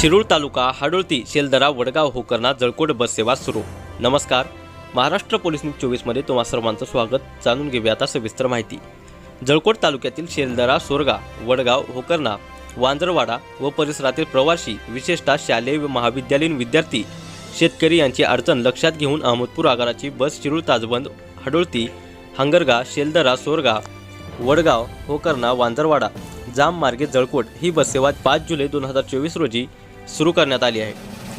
शिरूर तालुका हाडोळती शेलदरा वडगाव होकरणा जळकोट बससेवा सुरू. नमस्कार. महाराष्ट्र पोलीस न्यूज चोवीसमध्ये तुम्हा सर्वांचं स्वागत. जाणून घेऊया आता सविस्तर माहिती. जळकोट तालुक्यातील शेलदरा सोरगा वडगाव होकरणा वांजरवाडा व परिसरातील प्रवासी विशेषतः शालेय व महाविद्यालयीन विद्यार्थी शेतकरी यांची अडचण लक्षात घेऊन अहमदपूर आगाराची बस शिरूर ताजबंद हडोळती हंगरगा शेलदरा सोरगा वडगाव होकरणा वांजरवाडा जाम मार्गे जळकोट ही बससेवा पाच जुलै दोन हजार चोवीस रोजी सुरू करण्यात आली आहे.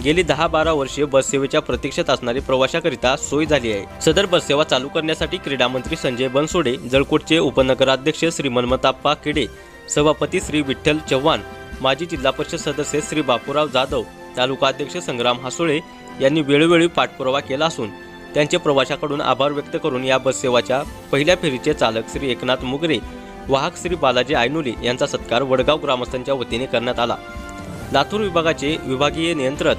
गेली दहा बारा वर्षे बससेवेच्या प्रतीक्षेत असणारी प्रवाशाकरिता सोय झाली आहे. सदर बससेवा चालू करण्यासाठी क्रीडा मंत्री संजय बनसोडे जळकोटचे उपनगराध्यक्ष श्री मनमताप्पा केडे सभापती श्री विठ्ठल चव्हाण माजी जिल्हा परिषद सदस्य श्री बापूराव जाधव तालुका अध्यक्ष संग्राम हासोळे यांनी वेळोवेळी पाठपुरावा केला असून त्यांचे प्रवाशाकडून आभार व्यक्त करून या बससेवाच्या पहिल्या फेरीचे चालक श्री एकनाथ मुगरे वाहक श्री बालाजी आयनुले यांचा सत्कार वडगाव ग्रामस्थांच्या वतीने करण्यात आला. लातूर विभागाचे विभागीय नियंत्रक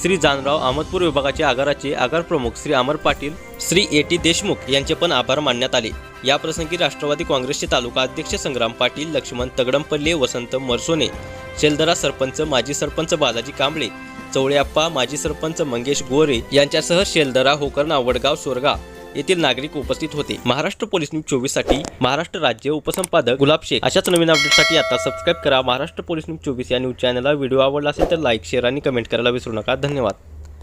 श्री जानराव अहमदपूर विभागाचे आगाराचे आगार प्रमुख श्री अमर पाटील श्री ए टी देशमुख यांचे पण आभार मानण्यात आले. याप्रसंगी राष्ट्रवादी काँग्रेसचे तालुका अध्यक्ष संग्राम पाटील लक्ष्मण तगडमपल्ले वसंत मरसोने शेलदरा सरपंच माजी सरपंच बालाजी कांबळे चवळेअप्पा माजी सरपंच मंगेश गोरे यांच्यासह शेलदरा होकर्णा वडगाव सोरगा येथील नागरिक उपस्थित होते. महाराष्ट्र पोलीस न्यूज चोवीससाठी महाराष्ट्र राज्य उपसंपादक गुलाब शेख. अशाच नवीन अपडेटसाठी आता सबस्क्राईब करा. महाराष्ट्र पोलीस न्यूज चोवीस या न्यूज चॅनलला व्हिडिओ आवडला असेल तर लाईक शेअर आणि कमेंट करायला विसरू नका. धन्यवाद.